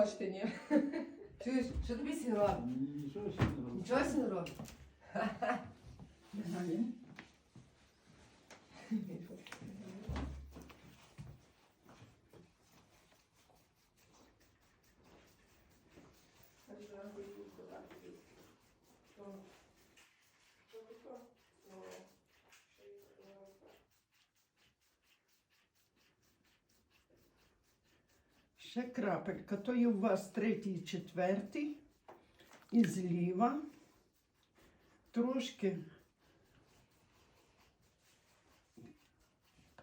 хочете, ні? Чуєш, що тобі робить? Нічого ще не робить. Нічого робить? Далі. Ще крапелька. То є у вас третій четвертий. І зліва. Трошки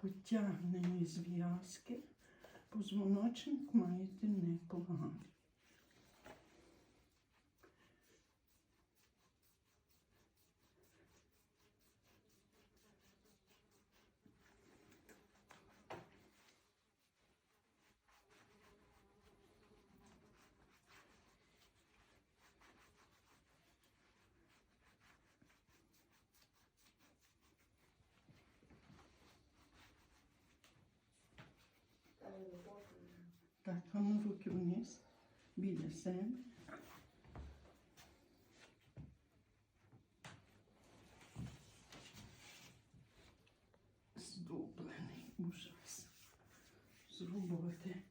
потягнені зв'язки. Позвоночник маєте непоганий. Так, а ну руки вниз, біля себе. Здоблений ужас. З роботи.